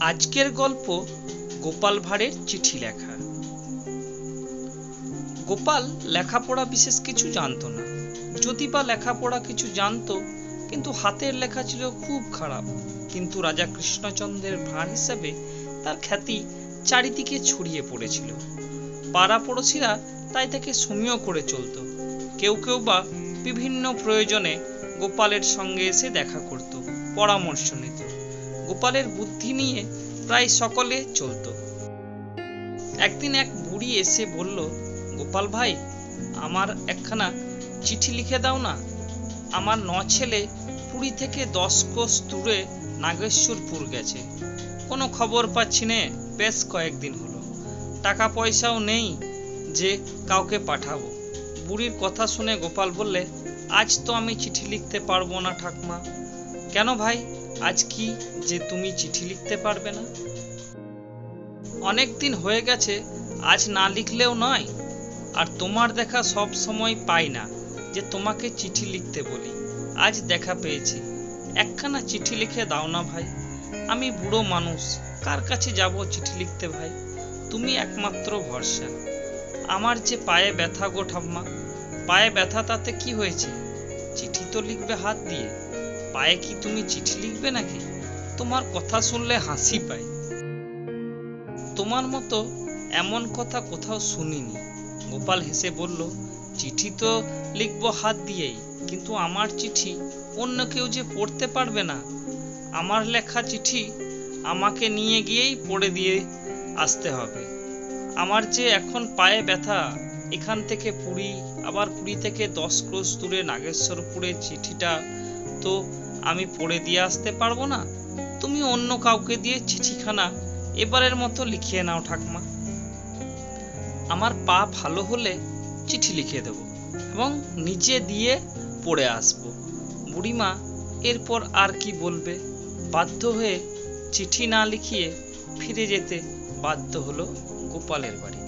আজকের গল্প গোপাল ভাঁড়ের চিঠি লেখা। গোপাল লেখাপড়া বিশেষ কিছু জানতো না। যদি বা লেখাপড়া কিছু জানতো, কিন্তু হাতের লেখা ছিল খুব খারাপ। কিন্তু রাজা কৃষ্ণচন্দ্রের ভাঁড় হিসাবে তার খ্যাতি চারিদিকে ছড়িয়ে পড়েছিল। পাড়া পড়োশিরা তাই তাকে সমীহ করে চলতো। কেউ কেউ বা বিভিন্ন প্রয়োজনে গোপালের সঙ্গে এসে দেখা করত, পরামর্শ নিত। গোপালের বুদ্ধি নিয়ে প্রায় সকলে চলতো। একদিন এক বুড়ি এসে বলল, গোপাল ভাই, আমার একখানা চিঠি লিখে দাও না। আমার ন ছেলে পুরী থেকে দশ কোষ দূরে নাগেশ্বরপুর গেছে। কোনো খবর পাচ্ছি নে, বেশ কয়েকদিন হলো। টাকা পয়সাও নেই যে কাউকে পাঠাবো বুড়ির কথা শুনে গোপাল বললে, আজ তো আমি চিঠি লিখতে পারব না ঠাকমা। কেন ভাই? আজ কি যে তুমি চিঠি লিখতে পারবে না? অনেক হয়ে গেছে, আজ না লিখলেও নয়। আর তোমার দেখা সব সময় পাই না যে তোমাকে চিঠি লিখতে বলি। আজ দেখা পেয়েছি। একখানা চিঠি লিখে দাও না ভাই। আমি বুড়ো মানুষ, কার কাছে যাব চিঠি লিখতে ভাই? তুমি একমাত্র ভরসা। আমার যে পায়ে ব্যথা গো ঠাম্মা, পায়ে ব্যথা তাতে কি হয়েছে? চিঠি তো লিখবে হাত দিয়ে। পায়ে কি তুমি চিঠি লিখবে নাকি? তোমার কথা শুনলে হাসি পায় তোমার মতো এমন কথা কোথাও শুনিনি। গোপাল হেসে বলল, চিঠি তো লিখব হাত দিয়েই, কিন্তু আমার চিঠি অন্য কেউ যে পড়তে পারবে না। আমার লেখা চিঠি আমাকে নিয়ে গিয়েই পড়ে দিয়ে আসতে হবে। আমার যে এখন পায়ে ব্যথা, এখান থেকে পুরী, আবার পুরী থেকে দশ ক্রোশ দূরে নাগেশ্বরপুরে চিঠিটা তো আমি পড়ে দিয়ে আসতে পারব না। তুমি অন্য কাউকে দিয়ে চিঠিখানা এবারের মতো লিখিয়ে নাও ঠাকমা। আমার পা ভালো হলে চিঠি লিখে দেব এবং নিচে দিয়ে পড়ে আসব। বুড়িমা, এরপর আর কি বলবে? বাধ্য হয়ে চিঠি না লিখিয়ে ফিরে যেতে বাধ্য হলো গোপালের বাড়ি।